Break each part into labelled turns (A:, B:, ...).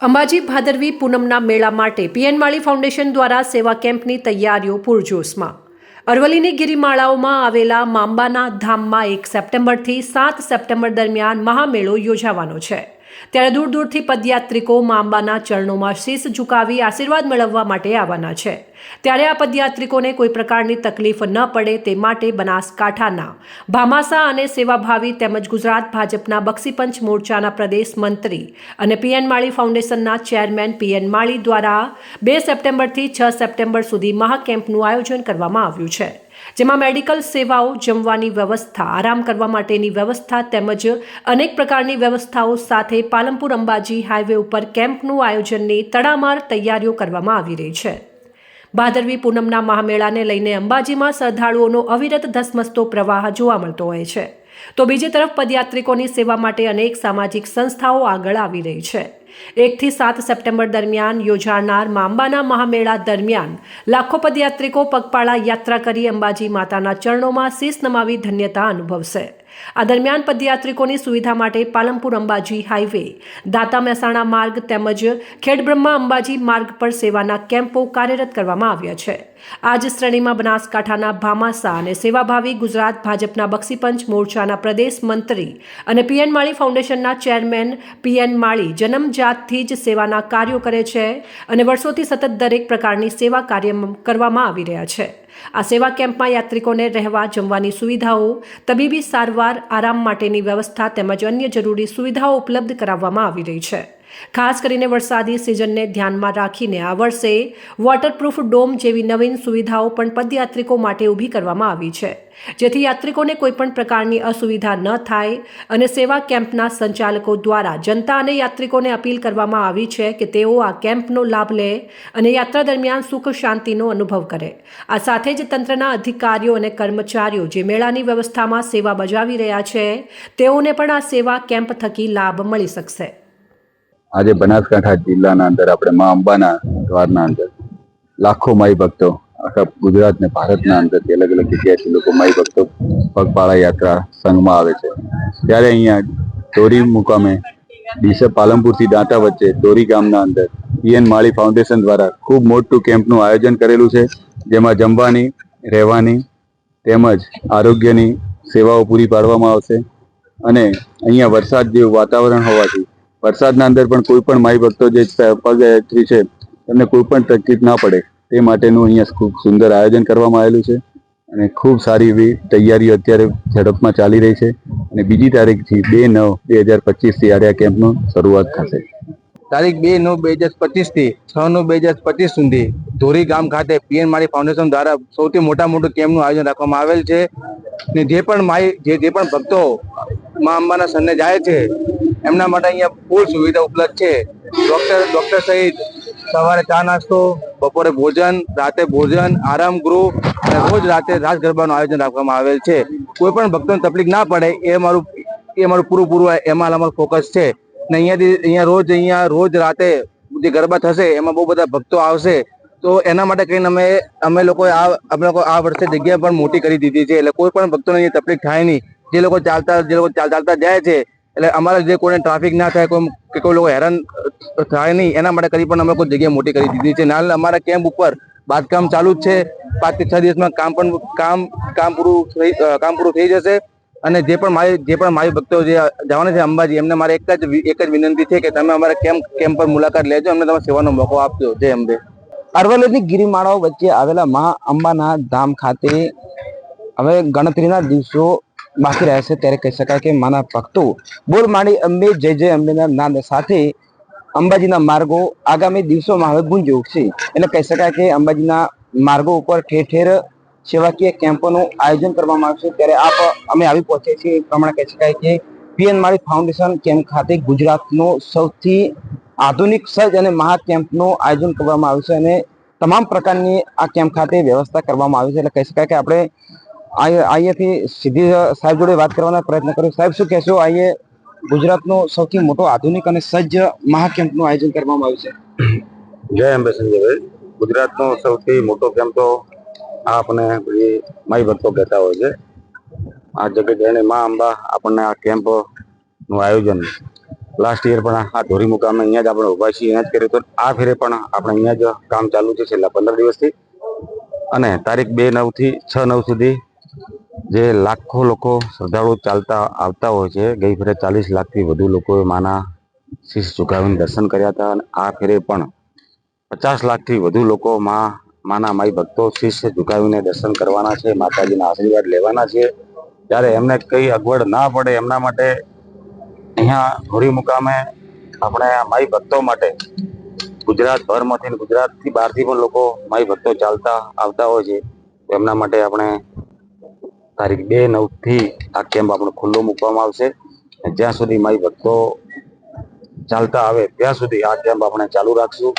A: અંબાજી ભાદરવી પૂનમના મેળા માટે પીએનવાળી ફાઉન્ડેશન દ્વારા સેવા કેમ્પની તૈયારીઓ પૂરજોશમાં. અરવલ્લીની ગિરિમાળાઓમાં આવેલા માંબાના ધામમાં એક સપ્ટેમ્બરથી સાત સપ્ટેમ્બર દરમિયાન મહામેળો યોજાવાનો છે. ત્યારે દૂર દૂરથી પદયાત્રિકો માંબાના ચરણોમાં શીશ ઝુકાવી આશીર્વાદ મેળવવા માટે આવવાના છે. ત્યારે આ પદયાત્રિકોને કોઈ પ્રકારની તકલીફ ન પડે તે માટે બનાસકાંઠાના ભામાસા અને સેવાભાવી તેમજ ગુજરાત ભાજપના બક્ષીપંચ મોરચાના પ્રદેશ મંત્રી અને પીએન માળી ફાઉન્ડેશનના ચેરમેન પીએન માળી દ્વારા બે સપ્ટેમ્બરથી છ સપ્ટેમ્બર સુધી મહાકેમ્પનું આયોજન કરવામાં આવ્યું છે. જેમાં મેડિકલ સેવાઓ, જમવાની વ્યવસ્થા, આરામ કરવા માટેની વ્યવસ્થા તેમજ અનેક પ્રકારની વ્યવસ્થાઓ સાથે પાલનપુર અંબાજી હાઈવે ઉપર કેમ્પનું આયોજનની તડામાર તૈયારીઓ કરવામાં આવી રહી છે. ભાદરવી પૂનમના મહામેળાને લઈને અંબાજીમાં શ્રદ્ધાળુઓનો અવિરત ધસમસતો પ્રવાહ જોવા મળતો હોય છે. તો બીજી તરફ પદયાત્રિકોની સેવા માટે અનેક સામાજિક સંસ્થાઓ આગળ આવી રહી છે. એકથી સાત સપ્ટેમ્બર દરમિયાન યોજાનાર માંબાના મહામેળા દરમિયાન લાખો પદયાત્રિકો પગપાળા યાત્રા કરી અંબાજી માતાના ચરણોમાં શીશ નમાવી ધન્યતા અનુભવશે. આ દરમિયાન પદયાત્રિકોની સુવિધા માટે પાલનપુર અંબાજી હાઈવે, દાતા મહેસાણા માર્ગ તેમજ ખેડબ્રહ્મા અંબાજી માર્ગ પર સેવાના કેમ્પો કાર્યરત કરવામાં આવ્યા છે. આ જ શ્રેણીમાં બનાસકાંઠાના ભામાસા અને સેવાભાવી ગુજરાત ભાજપના બક્ષીપંચ મોરચાના પ્રદેશ મંત્રી અને પીએન માળી ફાઉન્ડેશનના ચેરમેન પીએન માળી જન્મજાતથી જ સેવાના કાર્યો કરે છે અને વર્ષોથી સતત દરેક પ્રકારની સેવા કાર્ય કરવામાં આવી રહ્યા છે. આ સેવા કેમ્પમાં યાત્રિકોને રહેવા, જમવાની સુવિધાઓ, તબીબી સારવાર, આરામ માટેની વ્યવસ્થા તેમજ અન્ય જરૂરી સુવિધાઓ ઉપલબ્ધ કરાવવામાં આવી રહી છે. ખાસ કરીને વરસાદી સિઝનને ધ્યાનમાં રાખીને આ વર્ષે વોટરપ્રૂફ ડોમ જેવી નવીન સુવિધાઓ પણ પદયાત્રિકો માટે ઊભી કરવામાં આવી છે. જેથી યાત્રિકોને કોઈપણ પ્રકારની અસુવિધા ન થાય અને સેવા કેમ્પના સંચાલકો દ્વારા જનતા અને યાત્રિકોને અપીલ કરવામાં આવી છે કે તેઓ આ કેમ્પનો લાભ લે અને યાત્રા દરમિયાન સુખ શાંતિનો અનુભવ કરે. આ સાથે જ તંત્રના અધિકારીઓ અને કર્મચારીઓ જે મેળાની વ્યવસ્થામાં સેવા બજાવી રહ્યા છે, તેઓને પણ આ સેવા કેમ્પ થકી લાભ મળી શકશે.
B: આજે બનાસકાંઠા જિલ્લાના અંદર આપણે મા અંબાના દ્વારના અંદર લાખો માઈ ભક્તો આખા ગુજરાત ને ભારતના અંદરથી અલગ અલગ જગ્યાએથી લોકો માઈ ભક્તો પગપાળા યાત્રા સંઘમાં આવે છે. ત્યારે અહીંયા ધોરી મુકામે ડીસા પાલનપુરથી દાંતા વચ્ચે દોરી ગામના અંદર પીએન માળી ફાઉન્ડેશન દ્વારા ખૂબ મોટું કેમ્પનું આયોજન કરેલું છે, જેમાં જમવાની, રહેવાની તેમજ આરોગ્યની સેવાઓ પૂરી પાડવામાં આવશે અને અહીંયા વરસાદ જેવું વાતાવરણ હોવાથી વરસાદના અંદર પણ કોઈ પણ માઈ ભક્તો જે પગયાત્રી છે, એમને કોઈ પણ તકલીફ ના પડે, તે માટેનું અહીંયા ખૂબ સુંદર આયોજન કરવામાં આવેલું છે. અને ખૂબ સારી એવી તૈયારીઓ અત્યારે ઝડપમાં ચાલી રહી છે. અને બીજી તારીખથી બે નવ બે હજાર પચીસથી આ કેમ્પનું શરૂઆત થશે.
C: તારીખ બે નવ બે હજાર પચીસથી છ નવ બે હજાર પચીસ સુધી ધોરી ગામ ખાતે પીએન માળી ફાઉન્ડેશન દ્વારા સૌથી મોટા મોટું કેમ્પનું આયોજન રાખવામાં આવેલ છે. ને જે પણ માઈ, જે જે પણ ભક્તો મા અંબાના સન્ને જાય છે એમના માટે અહીંયા ફૂલ સુવિધા ઉપલબ્ધ છે. ડોક્ટર ડોક્ટર સહિત સવારે ચા નાસ્તો, બપોરે ભોજન, રાતે ભોજન, આરામ ગૃહ અને રોજ રાતે રાસ ગરબાનું આયોજન રાખવામાં આવેલ છે. કોઈ પણ ભક્તોને તકલીફ ના પડે એ મારું એ મારું પૂરું પૂરું એમાં અમારું ફોકસ છે. ને અહીંયાથી, અહીંયા રોજ અહીંયા રોજ રાતે જે ગરબા થશે એમાં બહુ બધા ભક્તો આવશે. તો એના માટે કહીને અમે અમે લોકો આ, અમે લોકો આ વર્ષે જગ્યા પણ મોટી કરી દીધી છે. એટલે કોઈ પણ ભક્તોને અહીંયા તકલીફ થાય નહીં. જે લોકો ચાલતા, જે લોકો ચાલ- ચાલતા જાય છે એટલે અમારા જે કોઈને ટ્રાફિક ના થાય, કોઈ, કે કોઈ લોકો હેરાન થાય નહીં, એના માટે કરી પણ અમે કોઈ જગ્યા મોટી કરી દીધી છે. નાલ અમારા કેમ્પ ઉપર બાંધકામ ચાલુ જ છે. પાંચથી છ દિવસમાં કામ પણ, કામ કામ પૂરું થઈ કામ પૂરું થઈ જશે. અને જે પણ મારી, જે પણ મારી ભક્તો જે જવાના છે અંબાજી, એમને મારે એક જ એક જ વિનંતી છે કે તમે અમારા કેમ્પ કેમ્પ પર મુલાકાત લેજો, અમને તમે સેવાનો મોકો આપજો. જય અંબે.
D: અરવલ્લીની ગિરિમાળાઓ વચ્ચે આવેલા મહા અંબાના ધામ ખાતે હવે ગણતરીના દિવસો બાકી રહેશે ત્યારે કહી શકાય કે માના ભક્તો બોલ માણી અંબે જય જય અંબેના નાદ સાથે અંબાજીના માર્ગો આગામી દિવસોમાં હવે ગુંજી ઉઠશે એટલે કહી શકાય કે અંબાજીના માર્ગો ઉપર ઠેર ઠેર સેવાકીય કેમ્પોનું આયોજન કરવામાં આવશે. ત્યારે આપ અમે આવી પહોંચીએ છીએ. એ પ્રમાણે કહી શકાય કે પીએન માળી ફાઉન્ડેશન કેમ્પ ખાતે ગુજરાતનો સૌથી આધુનિક સજ્જ અને મહા કેમ્પનું આયોજન કરવામાં આવ્યું છે અને તમામ પ્રકારની આ કેમ્પ ખાતે વ્યવસ્થા કરવામાં આવી છે. એટલે કહી શકાય કે આપણે અહીંયાથી સીધી સાહેબ જોડે વાત કરવાનો પ્રયત્ન કર્યો. સાહેબ, શું કહેશો? અહીંયા ગુજરાતનો સૌથી મોટો આધુનિક અને સજ્જ મહાકેમ્પનું આયોજન કરવામાં આવ્યું છે.
B: જય અંબે સંજયભાઈ ગુજરાતનો સૌથી મોટો કેમ્પ તો આપણે બધી માઈ ભક્તો કહેતા હોય છે. આ જગત જઈને મા અંબા આપણને આ કેમ્પનું આયોજન
E: લાસ્ટ યર પણ આ ધોરી મુકામે અહીંયા જ આપણે ઊભા છીએ, અહીંયા જ કર્યું હતું. આ ફેરે પણ આપણે અહીંયા જ કામ ચાલુ છે છેલ્લા પંદર દિવસથી. અને તારીખ બે નવથી છ નવ સુધી જે લાખો લોકો શ્રદ્ધાળુ ચાલતા આવતા હોય છે, ગઈ ફેરે ચાલીસ લાખથી વધુ લોકોએ માના શીશ ઝુકાવીને દર્શન કર્યા હતા અને આ ફેરે પણ પચાસ લાખથી વધુ લોકો માં, માના માઈ ભક્તો શીશ ઝુકાવીને દર્શન કરવાના છે, માતાજીના આશીર્વાદ લેવાના છે. ત્યારે એમને કઈ અગવડ ના પડે એમના માટે અહીંયા ધોરી મુકામે આપણે માઈ ભક્તો માટે ગુજરાત ભરમાંથી ગુજરાતથી બહારથી પણ લોકો માઈ ભક્તો ચાલતા આવતા હોય છે. એમના માટે આપણે તારીખ બે નવથી આ કેમ્પ આપણે ખુલ્લો મૂકવામાં આવશે અને જ્યાં સુધી માઈ ભક્તો ચાલતા આવે ત્યાં સુધી આ કેમ્પ આપણે ચાલુ રાખશું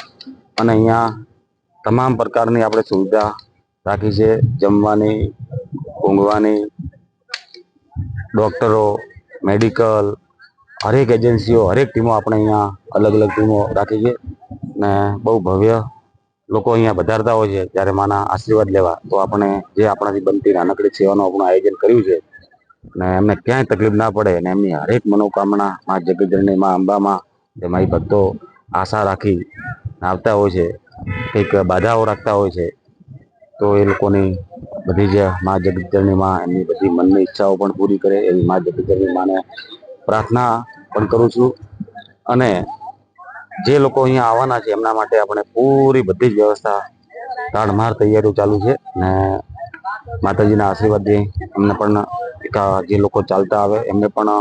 E: અને અહીંયા તમામ પ્રકારની આપણે સુવિધા રાખી છે જમવાની ઊંઘવાની ડોક્ટરો મેડિકલ હરેક એજન્સીઓ હરેક ટીમો આપણે અહીંયા અલગ અલગ ટીમો રાખી છે ને બહુ ભવ્ય લોકો અહીંયા વધારતા હોય છે જ્યારે માના આશીર્વાદ લેવા. તો આપણે જે આપણાથી બનતી નાનકડી સેવાનું આપણું આયોજન કર્યું છે, ને એમને ક્યાંય તકલીફ ના પડે અને એમની હરેક મનોકામના માં જગતજનની માં અંબામાં જે મારી ભક્તો આશા રાખી આવતા હોય છે, કંઈક બાધાઓ રાખતા હોય છે, તો એ લોકોની બધી જ મા જગતજનની માં, એમની બધી મનની ઈચ્છાઓ પણ પૂરી કરે, એવી માં જગતજનની માને પ્રાર્થના પણ કરું છું. અને જે લોકો અહીંયા આવવાના છે, એમના માટે આપણે પૂરી બધી જ વ્યવસ્થા તાડમાર તૈયારીઓ ચાલુ છે ને માતાજીના આશીર્વાદથી એમને પણ એક જે લોકો ચાલતા આવે, એમને પણ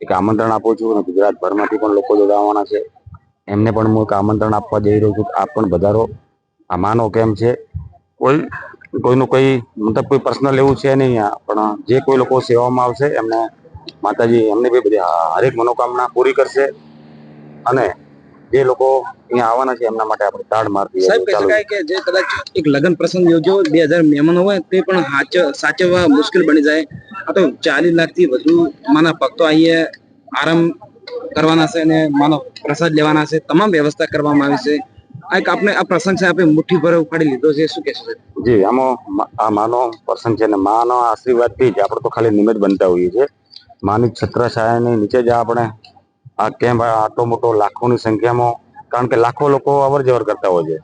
E: એક આમંત્રણ આપું છું અને ગુજરાતભરમાંથી પણ લોકો જોડાવાના છે. એમને પણ હું એક આમંત્રણ આપવા જઈ રહ્યો છું. આપ પણ વધારો. આ માનો કેમ છે? કોઈ, કોઈનું કોઈ મતલબ કોઈ પર્સનલ એવું છે નહીં પણ જે કોઈ લોકો સેવામાં આવશે એમને માતાજી એમને બી બધી હરેક મનોકામના પૂરી કરશે. અને જે લોકો અહીંયા આવવાના છે એમના માટે આપણે તાડ મારતી
D: સાહેબ કહી શકાય કે જે કદાચ એક લગ્ન પ્રસંગ યોજો બે હજાર મહેમાનો હોય તે પણ સાચવવા મુશ્કેલ બની જાય. આ તો ચાલીસ લાખથી વધુ માના ભક્તો અહીંયા આરામ કરવાના છે અને માનો પ્રસાદ લેવાના છે. તમામ વ્યવસ્થા કરવામાં આવી છે. આ એક આપણે આ પ્રસંગ છે આપણે મુઠ્ઠી ભર ઉપાડી લીધો છે. શું કહેશો?
E: જી આમાં આ માનો પ્રસંગ છે અને માનો આશીર્વાદથી જ આપણે તો ખાલી નિમિત્ત બનતા હોઈએ છીએ. માની છત્રછાયાની નીચે જ આપણે આ કેમ્પ આટલો મોટો લાખોની સંખ્યામાં? કારણ કે લાખો લોકો અવર જવર કરતા હોય છે.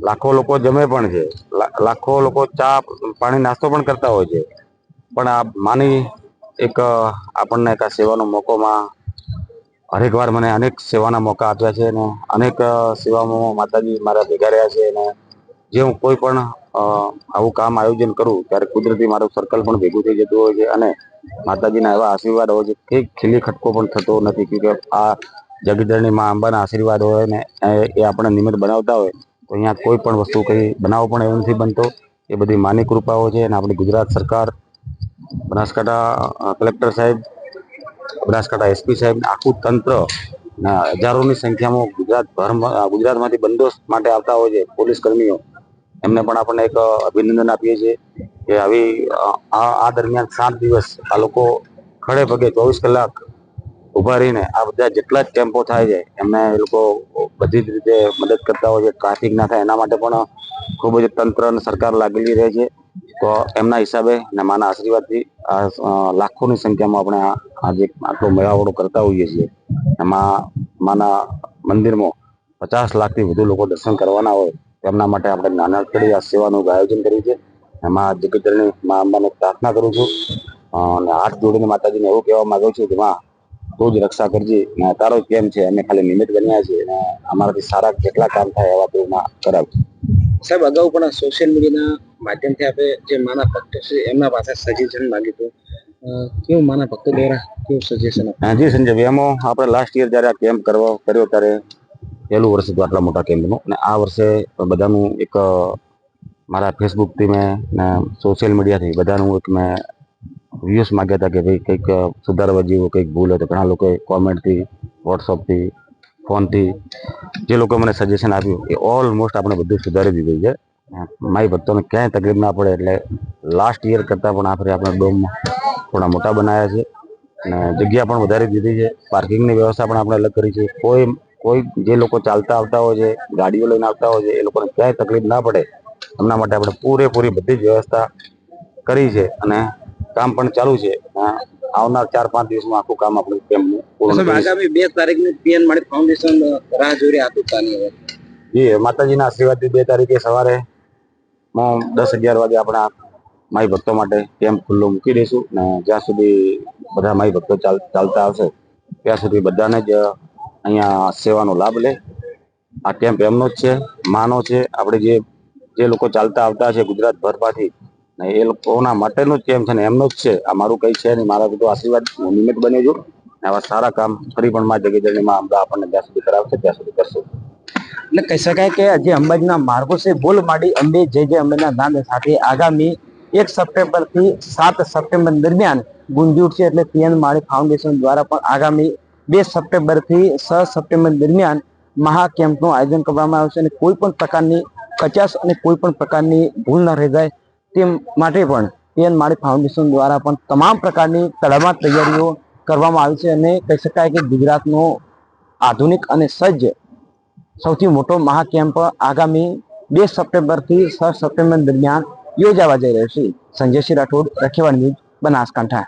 E: લાખો લોકો જમે પણ છે. લાખો લોકો ચા પાણી નાસ્તો પણ કરતા હોય છે. પણ આ માની એક, આપણને એક સેવાનો મોકોમાં હરેક વાર મને અનેક સેવાના મોકા આપ્યા છે અને અનેક સેવામાં માતાજી મારા ભેગા રહ્યા છે અને જે હું કોઈ પણ આવું કામ આયોજન કરું ત્યારે કુદરતી મારું સર્કલ પણ ભેગું થઈ જતું હોય છે અને માતાજીના એવા આશીર્વાદ હોય છે કે ખીલી ખટકો પણ થતો નથી કે આ જગદરણી માં અંબાના આશીર્વાદ હોય ને એ- એ આપણે નિમિત્ત બનાવતા હોય, તો અહીંયા કોઈ પણ વસ્તુ કંઈ બનાવો પણ એવું નથી બનતો. એ બધી માની કૃપાઓ છે અને આપણી ગુજરાત સરકાર, બનાસકાંઠા કલેક્ટર સાહેબ, બનાસકાંઠા એસપી સાહેબ આખું તંત્ર હજારોની સંખ્યામાં ગુજરાત ભરમાં ગુજરાતમાંથી બંદોબસ્ત માટે આવતા હોય છે, પોલીસ કર્મીઓ. એમને પણ આપણને એક અભિનંદન આપીએ છીએ કે આવી આ દરમિયાન સાત દિવસ આ લોકો ખડે પગે ચોવીસ કલાક ઊભા રહીને આ બધા જેટલા જ ટેમ્પો થાય છે, એમને એ લોકો બધી જ રીતે મદદ કરતા હોય છે. ટ્રાફિક ના થાય એના માટે પણ ખૂબ જ તંત્ર અને સરકાર લાગેલી રહે છે. તો એમના હિસાબે ને માના આશીર્વાદથી આ લાખોની સંખ્યામાં આપણે આજે આટલો મેળાવડો કરતા હોઈએ છીએ. એમાં માના મંદિરમાં પચાસ લાખથી વધુ લોકો દર્શન કરવાના હોય. તેમના માટે આપણે નાનકડી આ સેવાનું આયોજન કર્યું છે. એમાં જગતજનની મા અંબાને પ્રાર્થના કરું છું. અને હાથ જોડીને માતાજીને એવું કહેવા માંગુ છું કે માં તું જ રક્ષા કરજે. ને તારો કેમ છે? અમે ખાલી નિમિત્ત બન્યા છીએ અને અમારાથી સારા કેટલા કામ થાય એવા તું માં કરાવ.
D: સાહેબ અગાઉ પણ સોશિયલ મીડિયાના માધ્યમથી આપણે જે માના ભક્તો છે એમના પાસે સજેશન માંગ્યું હતું. કેવું માના ભક્તો દ્વારા કેવું સજેશન
E: હા, જી સંજય એમાં આપણે લાસ્ટ યર જ્યારે આ કેમ્પ કરવો કર્યો ત્યારે પહેલું વર્ષ હતું આટલા મોટા કેમ્પનું અને આ વર્ષે બધાનું એક મારા ફેસબુકથી મેં ને સોશિયલ મીડિયાથી બધાનું એક મેં વ્યૂઝ માગ્યા હતા કે ભાઈ કંઈક સુધારવા જેવું કંઈક ભૂલ હોય તો ઘણા લોકોએ કોમેન્ટથી વોટ્સઅપથી ફોનથી જે લોકો મને સજેશન આપ્યું એ ઓલમોસ્ટ આપણે બધું સુધારી દીધું છે. મારી ભક્તોને ક્યાંય તકલીફ ના પડે એટલે લાસ્ટ યર કરતાં પણ આખરે આપણે ડોમ થોડા મોટા બનાવ્યા છે. અને જગ્યા પણ વધારી દીધી છે. પાર્કિંગની વ્યવસ્થા પણ આપણે અલગ કરી છે. કોઈ કોઈ જે લોકો ચાલતા આવતા હોય છે ગાડીઓ લઈને આવતા હોય છે એ લોકોને ક્યાંય તકલીફ ના પડે એમના માટે આપણે પૂરેપૂરી બધી જ વ્યવસ્થા કરી છે અને કામ પણ ચાલુ છે. આવનાર ચાર પાંચ દિવસમાં આખું કામ આપણે પૂર્ણ
D: આગામી બે તારીખની પીએન માળી ફાઉન્ડેશન રાહ જોઈ રહી આતુરતાની હવે
E: જી માતાજીના આશીર્વાદથી બે તારીખે સવારે દસ અગિયાર વાગે આપણા માઈ ભક્તો માટે કેમ્પ ખુલ્લો મૂકી દઈશું ને જ્યાં સુધી બધા માઈ ભક્તો ચાલ ચાલતા આવશે ત્યાં સુધી બધાને જ અહીંયા સેવાનો લાભ લે. આ કેમ્પ એમનો જ છે, માનો છે. આપણે જે જે લોકો ચાલતા આવતા છે ગુજરાત ભરમાંથી, ને એ લોકોના માટેનો જ કેમ્પ છે ને એમનો જ છે. આ મારું કંઈ છે નહીં. મારા બધું આશીર્વાદ હું નિમિત્ત બની છું. આવા સારા કામ ફરી પણ માં જગીજની માં અમદાવાદ આપણને જ્યાં સુધી કરાવશે, ત્યાં સુધી કરશું.
D: એટલે કહી શકાય કે જે અંબાજીના માર્ગો છે, બોલ માડી અંબે જય જય અંબેના નામ સાથે આગામી એક સપ્ટેમ્બરથી સાત સપ્ટેમ્બર દરમિયાન ગુંજી છે. એટલે પીએન માળી ફાઉન્ડેશન દ્વારા પણ આગામી બે સપ્ટેમ્બરથી છ સપ્ટેમ્બર દરમિયાન મહા કેમ્પનું આયોજન કરવામાં આવશે અને કોઈ પણ પ્રકારની કચાશ અને કોઈ પણ પ્રકારની ભૂલ ન રહી જાય તે માટે પણ પીએન માળી ફાઉન્ડેશન દ્વારા પણ તમામ પ્રકારની તડામાર તૈયારીઓ કરવામાં આવી છે અને કહી શકાય કે ગુજરાતનો આધુનિક અને સજ્જ સૌથી મોટો મહાકેમ્પ આગામી બે સપ્ટેમ્બરથી છ સપ્ટેમ્બર દરમિયાન યોજાવા જઈ રહ્યો છે. સંજયસિંહ રાઠોડ રખેવાડ ન્યૂઝ, બનાસકાંઠા.